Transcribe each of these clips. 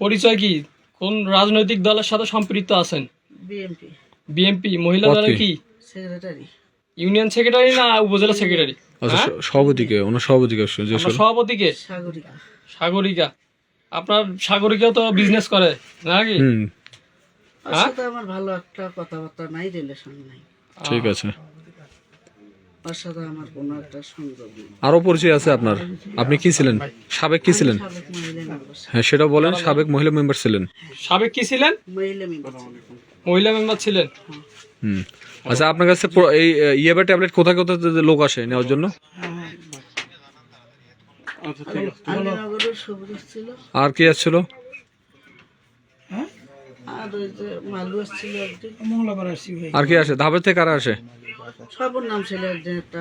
পরিচয় কি? কোন রাজনৈতিক দলের সাথে সম্পৃক্ত আছেন? বিএমপি বিএনপি মহিলা দলের কি? সেক্রেটারি ইউনিয়ন সেক্রেটারি না উপজেলা সেক্রেটারি আচ্ছা সভাপতিকে ওনার সভাপতিকে সভাপতিকে? সাগরিকা। সাগরিকা। আপনার সাগরিকা তো বিজনেস করে নাকি? হ্যাঁ? আমার ভালো একটা কথাবার্তা নাই রিলেশন নাই। ঠিক আছে। ওর সাথে আমার কোনো একটা সংযোগ নেই। আরও পরিচয় আছে আপনার? আপনি কি ছিলেন? সাবেক কি ছিলেন? সাবেক মহিলা মেম্বার হ্যাঁ সেটা বলেন সাবেক মহিলা মেম্বার ছিলেন। সাবেক কি ছিলেন? মহিলা মেম্বার মহিলা মেম্বার ছিলেন? হুম। আচ্ছা আপনার কাছে পুরো- এই ইয়েবা ট্যাবলেট কোথায় কোথায় লোক আসে নেওয়ার জন্য? আলীনগরের সবুজ ছিল আর কি আসছিল? আর ওই যে মালু আসছিল আর কি আসে? ধাবের থেকে কারা আসে? ছিল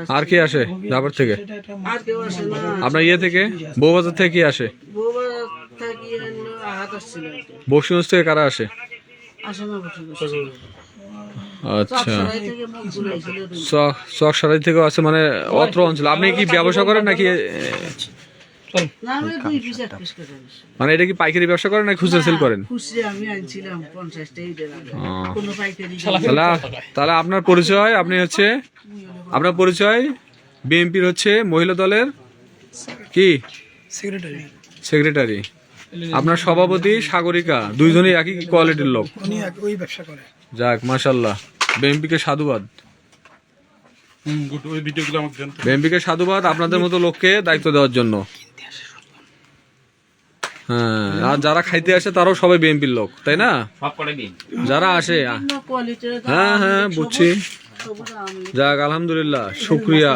আর কি আসে দাবার থেকে? আর কেউ আসে না। আপনার ইয়ে থেকে? বউবাজার থেকে কি আসে? বউবা থাকি আহাত আসছিল বক্সিগঞ্জ থেকে কারা আসে? না আচ্ছা। চক সারাই থেকে আছে মানে অত্র অঞ্চল। আপনি কি ব্যবসা করেন নাকি মানে এটা কি পাইকারি ব্যবসা করেন নাকি খুচরা সেল করেন? তাহলে তাহলে আপনার পরিচয় আপনি হচ্ছে আপনার পরিচয় বিএনপির হচ্ছে মহিলা দলের কি? সেক্রেটারি সেক্রেটারি আপনার সভাপতি সাগরিকা দুইজনই একই কোয়ালিটির লোক। ওই ব্যবসা করে। যাক মাশাল্লাহ বিএনপিকে সাধুবাদ। বিএনপিকে সাধুবাদ আপনাদের মতো লোককে দায়িত্ব দেওয়ার জন্য। হ্যাঁ আর যারা খাইতে আসে তারাও সবাই বিএনপির লোক তাই না? যারা আসে হ্যাঁ হ্যাঁ বুঝছি। যাক আলহামদুলিল্লাহ শুক্রিয়া।